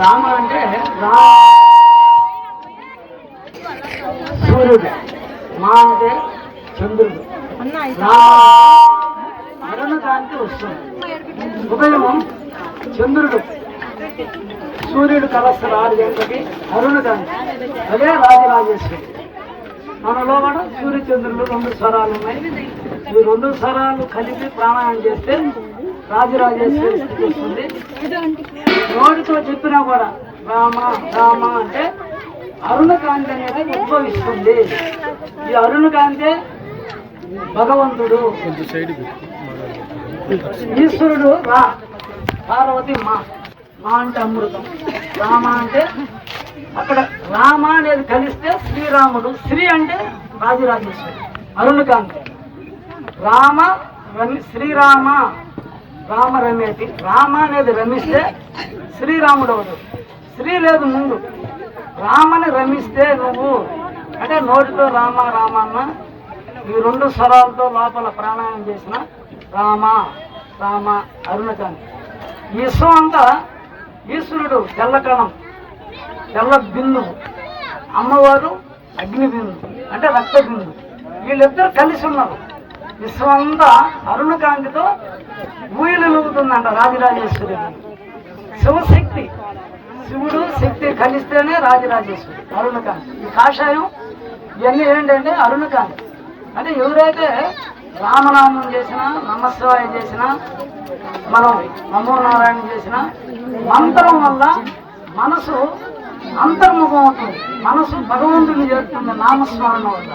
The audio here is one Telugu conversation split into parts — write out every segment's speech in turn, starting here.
రామ అంటే రా సూర్యుడు. మా అంటే చంద్రుడు. రా అరుణ వస్తుంది. ఉదయం చంద్రుడు. సూర్యుడు కలస్త ఆరు గంటలకి అరుణ కాంతి అదే రాజరాజేశ్వరి. మనలో కూడా సూర్యచంద్రులు రెండు స్వరాలు ఉన్నాయి. ఈ రెండు స్వరాలు కలిపి ప్రాణాయం చేస్తే రాజరాజేశ్వరి స్థితి వస్తుంది. నోటితో చెప్పినా కూడా రామ రామ అంటే అరుణకాంతి అనేది ఉద్భవిస్తుంది. ఈ అరుణకాంతే భగవంతుడు. ఈశ్వరుడు రా పార్వతి మా మా అంటే అమృతం. రామ అంటే అక్కడ రామ అనేది కలిస్తే శ్రీరాముడు శ్రీ అంటే రాజరాజేశ్వరి అరుణకాంతి రామ శ్రీరామ. రామ రమేటి రామ అనేది రమిస్తే శ్రీరాముడు అవదు శ్రీ లేదు ముందు. రామని రమిస్తే నువ్వు. అంటే నోటితో రామ రామ అన్న ఈ రెండు స్వరాలతో లోపల ప్రాణాయం చేసిన రామ రామ అరుణకాంతి విశ్వం అంతా ఈశ్వరుడు తెల్లకణం తెల్ల బిందువు అమ్మవారు అగ్ని బిందు అంటే రక్త బిందు వీళ్ళిద్దరు కలిసి ఉన్నారు. విశ్వం అంతా అరుణకాంతితో ఊయలుగుతుందంట రాజరాజేశ్వరి. శివశక్తి. శివుడు శక్తి కలిస్తేనే రాజరాజేశ్వరి అరుణకాంతి. ఈ కాషాయం ఇవన్నీ ఏంటంటే అరుణకాంతి. అంటే ఎవరైతే రామనామం చేసినా నమస్వాయ చేసినా మనం నమో నారాయణ చేసిన మంత్రం వల్ల మనసు అంతర్ముఖం అవుతుంది. మనసు భగవంతుని చేస్తుంది నామస్మరణ వల్ల.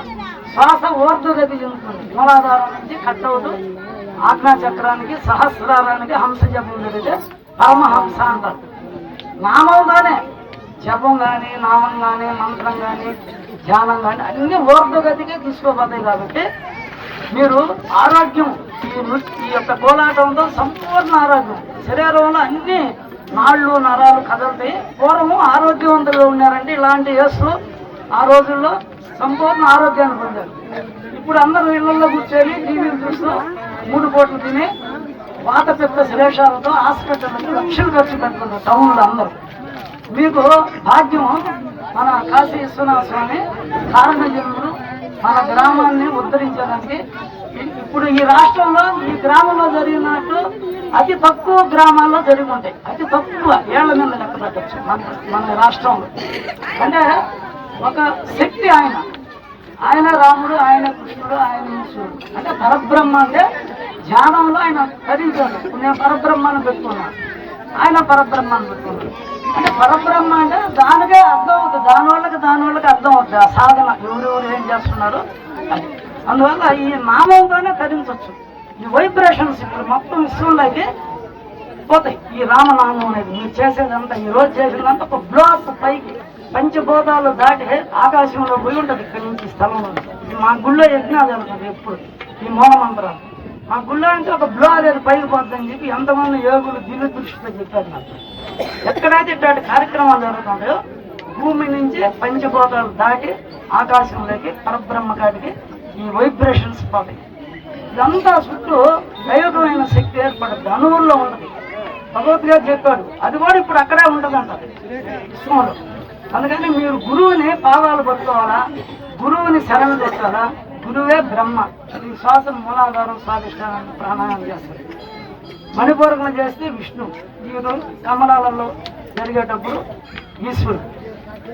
శ్వాస ఊర్ధ్వగతి చెందుతుంది మూలాధారం నుంచి కట్ అవుతూ ఆజ్ఞా చక్రానికి సహస్రారానికి హంస జపం జరిగితే పరమహంస అంటారు. నామంగానే జపం కానీ నామం కానీ మంత్రం కానీ ధ్యానం కానీ అన్ని ఊర్ధ్వగతికే తీసుకోబోతాయి కాబట్టి మీరు ఆరోగ్యం ఈ ఈ యొక్క కోలాటంతో సంపూర్ణ ఆరోగ్యం. శరీరంలో అన్ని నాళ్ళు నరాలు కదలతాయి. పూర్వం ఆరోగ్యవంతులుగా ఉన్నారంటే ఇలాంటి యేసు ఆ రోజుల్లో సంపూర్ణ ఆరోగ్యాన్ని పొందారు. ఇప్పుడు అందరూ ఇళ్ళలో కూర్చొని టీవీలు చూస్తూ మూడు కోట్లు తిని వాత పెద్ద శ్లేషాలతో హాస్పిటల్కి లక్షలు ఖర్చు పెడుతున్నారు టౌన్లో అందరూ. మీకు భాగ్యం మన కాశీ విశ్వనాథ స్వామి కారణజన్ముడు మన గ్రామాన్ని ఉద్ధరించడానికి. ఇప్పుడు ఈ రాష్ట్రంలో ఈ గ్రామంలో జరిగినట్టు అతి తక్కువ గ్రామాల్లో జరిగి ఉంటాయి. అతి తక్కువ ఏళ్ళ మీద లెక్క పెట్టచ్చు మన మన రాష్ట్రంలో. అంటే ఒక శక్తి ఆయన. ఆయన రాముడు ఆయన కృష్ణుడు ఆయన ఈశ్వరుడు. అంటే పరబ్రహ్మ అంటే ధ్యానంలో ఆయన ధరించాడు నేను పరబ్రహ్మాన్ని పెట్టుకున్నాను ఆయన పరబ్రహ్మాన్ని పెట్టుకున్నాడు. అంటే పరబ్రహ్మ అంటే దానికే అర్థం అవుతుంది. దాని వాళ్ళకి దాని వాళ్ళకి అర్థం అవుతుంది. ఆ సాధన. ఎవరెవరు ఏం చేస్తున్నారు? అది. అందువల్ల ఈ నామంతోనే ధరించవచ్చు ఈ వైబ్రేషన్స్ ఇప్పుడు మొత్తం విశ్వంలోకి పోతాయి. ఈ రామనామం అనేది. మీరు చేసేదంతా ఈ రోజు చేసేదంతా ఒక బ్లాక్ పైకి. పంచభూతాలు దాటి ఆకాశంలో పోయి ఉంటుంది. ఇక్కడి నుంచి స్థలంలో ఇది మా గుళ్ళో యజ్ఞాలు జరుగుతుంది ఎప్పుడు. ఈ మూలమంత్రాలు మా గుళ్ళో అంటే ఒక బ్లో లేదు పైకి పోతుందని చెప్పి ఎంతమంది యోగులు దివ్య దృష్టితో చెప్పారు నాకు. ఎక్కడైతే ఇట్లాంటి కార్యక్రమాలు జరుగుతుంటాయో. భూమి నుంచి పంచభూతాలు దాటి ఆకాశంలోకి పరబ్రహ్మ కాటికి ఈ వైబ్రేషన్స్ పోతాయి. ఇదంతా చుట్టూ దైవమైన శక్తి ఏర్పడుతుంది అణువుల్లో ఉంటుంది. భగవద్గారు చెప్పాడు. అది కూడా ఇప్పుడు అక్కడే ఉంటుందంట. విశ్వంలో అందుకని మీరు గురువుని పాదాలు పట్టుకోవాలా? గురువుని శరణు తెచ్చాలా? గురువే బ్రహ్మ. ఈ శ్వాస మూలాధారం స్వాధిష్టానాన్ని ప్రాణాయామం చేస్తారు. మణిపూర్వకం చేస్తే విష్ణు. మీరు కమలాలలో జరిగేటప్పుడు ఈశ్వరుడు.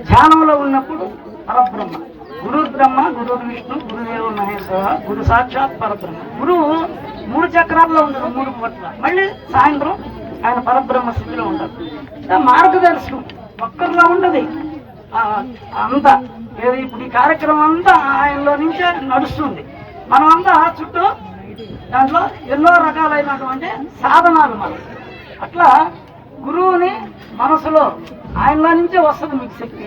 ధ్యానంలో ఉన్నప్పుడు పరబ్రహ్మ. గురు బ్రహ్మ గురు విష్ణు గురుదేవ మహేశ్వర గురు సాక్షాత్ పరబ్రహ్మ. గురువు మూడు చక్రాల్లో ఉండదు మూడు పట్ల. మళ్ళీ సాయంత్రం ఆయన పరబ్రహ్మ స్థితిలో ఉంటారు మార్గదర్శనం మార్గదర్శకం. ఒక్కరిలో ఉండదు. అంతా ఏది ఇప్పుడు ఈ కార్యక్రమం అంతా ఆయనలో నుంచే నడుస్తుంది. మనమంతా చుట్టూ దాంట్లో ఎన్నో రకాలైనటువంటి సాధనాలు మనం. అట్లా గురువుని మనసులో ఆయనలో నుంచే వస్తుంది మీకు శక్తి.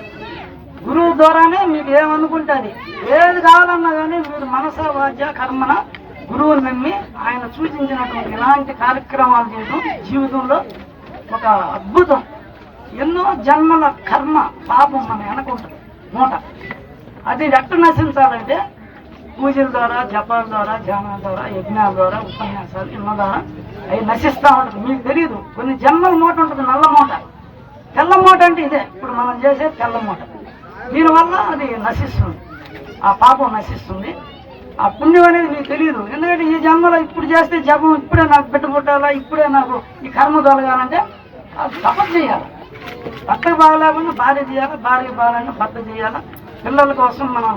గురువు ద్వారానే మీకు ఏమనుకుంటుంది? ఏది కావాలన్నా కానీ మీరు మనస వాద్య కర్మన గురువుని నమ్మి ఆయన సూచించినటువంటి ఇలాంటి కార్యక్రమాలు చేయడం జీవితంలో ఒక అద్భుతం. ఎన్నో జన్మల కర్మ పాపం మన వెనకుంటుంది మూట. అది ఎట్ట నశించాలంటే పూజల ద్వారా జపాల ద్వారా ధ్యానాల ద్వారా యజ్ఞాల ద్వారా ఉపన్యాసాలు ఇన్న ద్వారా అవి నశిస్తూ ఉంటుంది. మీకు తెలియదు కొన్ని జన్మల మూట ఉంటుంది నల్ల మూట. తెల్ల మూట అంటే ఇదే. ఇప్పుడు మనం చేసే తెల్ల మూట. దీనివల్ల అది నశిస్తుంది. ఆ పాపం నశిస్తుంది. ఆ పుణ్యం అనేది నీకు తెలియదు ఎందుకంటే ఈ జన్మలో ఇప్పుడు చేస్తే జపం ఇప్పుడే నాకు బిడ్డ పుట్టాలా ఇప్పుడే నాకు ఈ కర్మ తొలగాలంటే అది తపస్సు చేయాలి. భర్తకు బాగలేకుండా భార్య చేయాలి భార్య బాగాలంటే భర్త చేయాలి? పిల్లల కోసం మనం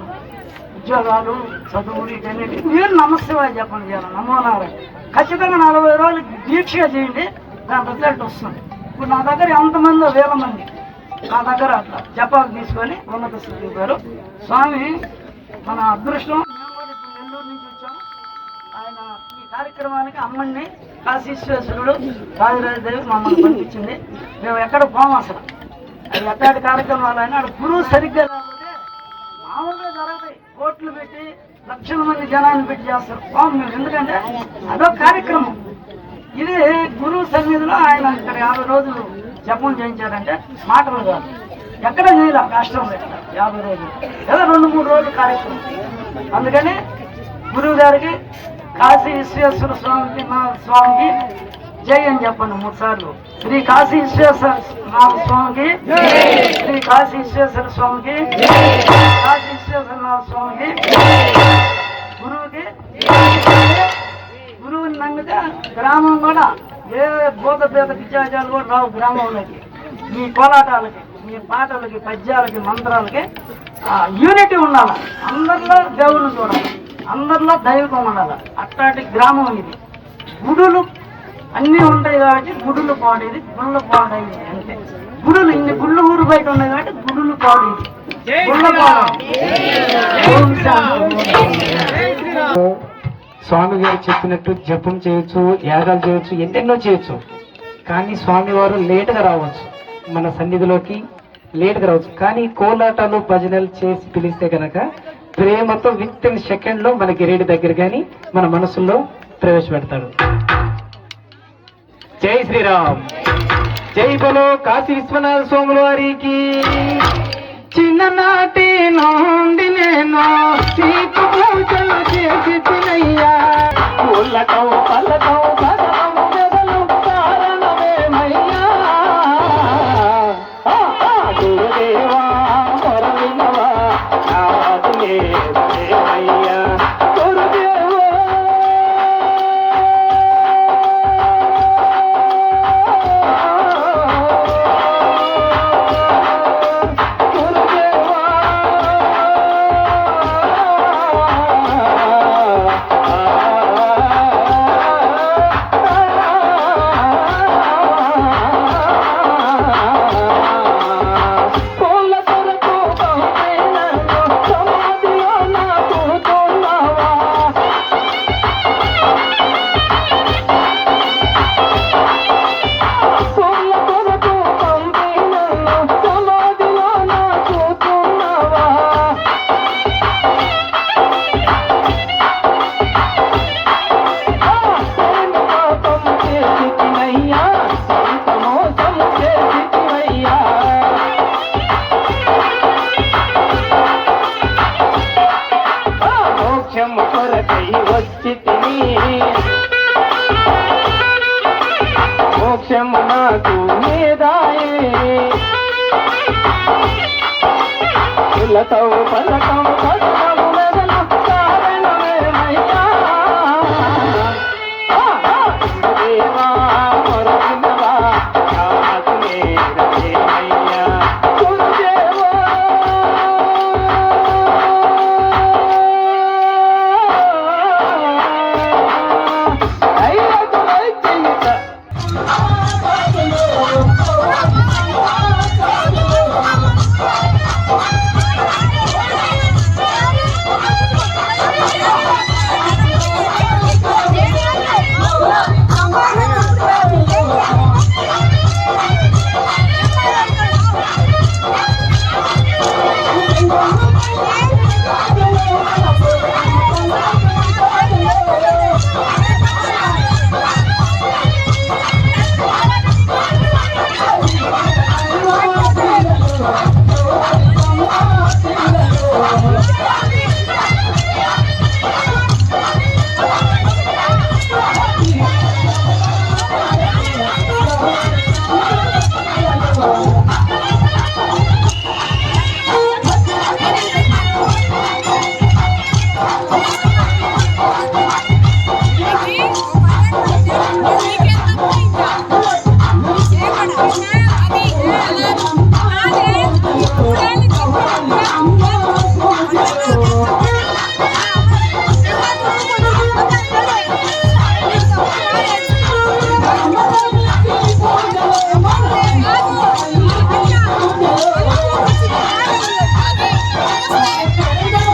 ఉద్యోగాలు చదువులు ఇవన్నీ మీరు నమస్తేవాయి చెప్పండి చేయాలి నమోనారా ఖచ్చితంగా నలభై రోజులు దీక్షగా చేయండి దాని రిజల్ట్ వస్తుంది. ఇప్పుడు నా దగ్గర ఎంతమందో వేల మంది. నా దగ్గర అట్లా జపాలు తీసుకొని ఉన్నత స్థితి గారు స్వామి మన అదృష్టం నెల్లూరు నుంచి వచ్చాము. ఆయన ఈ కార్యక్రమానికి అమ్మని కాశీశ్వేశ్వరుడు రాజరాజదేవి మమ్మల్ని పంపించింది. మేము ఎక్కడ పోము అసలు. అది ఎట్లాంటి కార్యక్రమాలు అయినా గురువు సరిగ్గా లేకపోతే మామూలుగా జరుగుతాయి. కోట్లు పెట్టి లక్షల మంది జనాన్ని పెట్టి చేస్తారు. బాగుంది ఎందుకంటే అదొక కార్యక్రమం. ఇది గురువు సన్నిధిలో ఆయన ఇక్కడ యాభై రోజులు జపం చేయించారంటే మాటలు కాదు ఎక్కడ చేయాలి కష్టం యాభై రోజులు. లేదా రెండు మూడు రోజులు కార్యక్రమం. అందుకని గురువు గారికి కాశీ విశ్వేశ్వర స్వామికి మా స్వామికి జై అని చెప్పండి మూడు సార్లు శ్రీ కాశీ విశ్వేశ్వర నాథ స్వామికి శ్రీ కాశీ విశ్వేశ్వర స్వామికి కాశీ విశ్వేశ్వర నాథ స్వామికి గురువుకి గురువుని నమ్మితే గ్రామం కూడా ఏ భూత పేద పిచ్చాచాలు కూడా రావు గ్రామంలోకి. మీ కోలాటాలకి మీ పాటలకి పద్యాలకి మంత్రాలకి యూనిటీ ఉండాలి. అందరిలో దేవుని చూడాలి అందరిలో దైవకం ఉండాలి. అట్లాంటి గ్రామం ఇది. గుడులు అన్నీ ఉంటాయి కాబట్టి గుడులు పాడేది గుళ్ళు పాడేది అంతే. గుడులు ఇన్ని గుళ్ళు ఊరు బయట ఉన్నాయి కాబట్టి గుడులు పాడేది. స్వామి గారు చెప్పినట్టు జపం చేయొచ్చు యాగాలు చేయొచ్చు ఎన్నెన్నో చేయొచ్చు. కానీ స్వామి వారు లేటుగా రావచ్చు మన సన్నిధిలోకి లేటుగా రావచ్చు. కానీ కోలాటాలు భజనలు చేసి పిలిస్తే కనుక ప్రేమతో విత్ ఇన్ సెకండ్లో మన గిరేడి దగ్గర కానీ మన మనసుల్లో ప్రవేశపెడతాడు. జై శ్రీరామ్. జై బలో కాశీ విశ్వనాథ స్వాముల వారికి. చిన్ననాటి నుండి నేను మోక్షము కొరకై వచ్చి తిని మోక్షము నాకు మేదాయే కులతో పలకం